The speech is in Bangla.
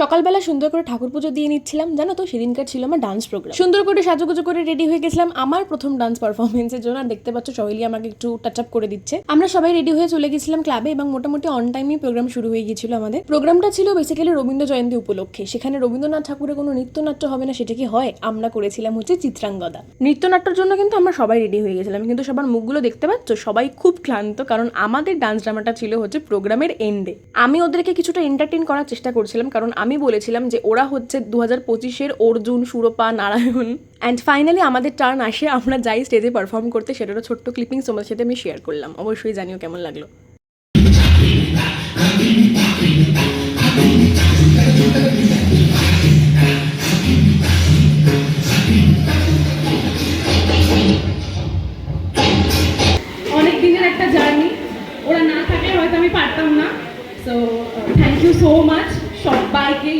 সকালবেলা সুন্দর করে ঠাকুর পুজো দিয়ে নিচ্ছিলাম, জানো তো? সেদিনকার ছিল আমার ডান্স প্রোগ্রাম সুন্দর করে সাজুগুজু করে রেডি হয়ে গেছিলাম আমার প্রথম ডান্স পারফরমেন্সের জন্য। আর দেখতে পাচ্ছ সহেলি আমাকে একটু টাচ আপ করে দিচ্ছে। আমরা সবাই রেডি হয়ে চলে গেছিলাম ক্লাবে এবং মোটামুটি অন টাইমই প্রোগ্রাম শুরু হয়ে গিয়েছিল আমাদের। প্রোগ্রামটা ছিল বেসিক্যালি রবীন্দ্র জয়ন্তী উপলক্ষে। সেখানে রবীন্দ্রনাথ ঠাকুরের কোনো নৃত্যনাট্য হবে না, সেটা কি হয়? আমরা করেছিলাম হচ্ছে চিত্রাঙ্গদা। নৃত্যনাট্যর জন্য কিন্তু আমরা সবাই রেডি হয়ে গেছিলাম, কিন্তু সবার মুখগুলো দেখতে পাচ্ছ, সবাই খুব ক্লান্ত, কারণ আমাদের ডান্স ড্রামাটা ছিল হচ্ছে প্রোগ্রামের এন্ডে আমি ওদেরকে কিছুটা এন্টারটেন করার চেষ্টা করছিলাম, কারণ আমি বলেছিলাম যে ওরা হচ্ছে দু হাজার পঁচিশের অর্জুন, সুরপা, নারায়ণ অ্যান্ড ফাইনালি আমাদের টার্ন আসে, আমরা যাই স্টেজে পারফর্ম করতে, সেটারও ছোট্ট ক্লিপিং তোমার সাথে আমি শেয়ার করলাম। অবশ্যই জানিও কেমন লাগল। একটা জার্নি ওরা না থাকলে হয়তো আমি পারতাম না। So thank you so much shop biking.